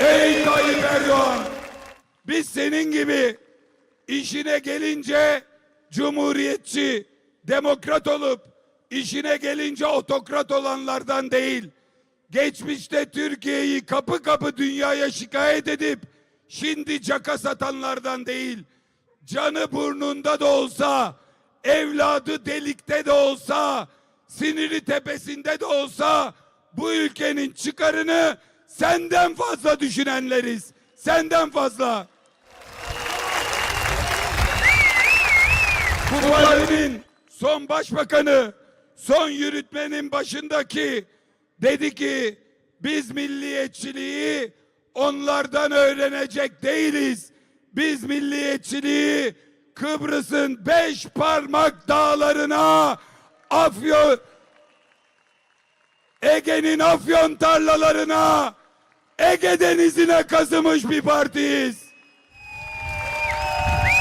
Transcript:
Ey Tayyip Erdoğan! Biz senin gibi işine gelince cumhuriyetçi, demokrat olup işine gelince otokrat olanlardan değil. Geçmişte Türkiye'yi kapı kapı dünyaya şikayet edip şimdi caka satanlardan değil. Canı burnunda da olsa, evladı delikte de olsa, siniri tepesinde de olsa bu ülkenin çıkarını senden fazla düşünenleriz. Senden fazla. Bu partinin son başbakanı, son yürütmenin başındaki dedi ki biz milliyetçiliği onlardan öğrenecek değiliz. Biz milliyetçiliği Kıbrıs'ın beş parmak dağlarına Afyon Ege'nin afyon tarlalarına Ege denizine kazımış bir partiyiz.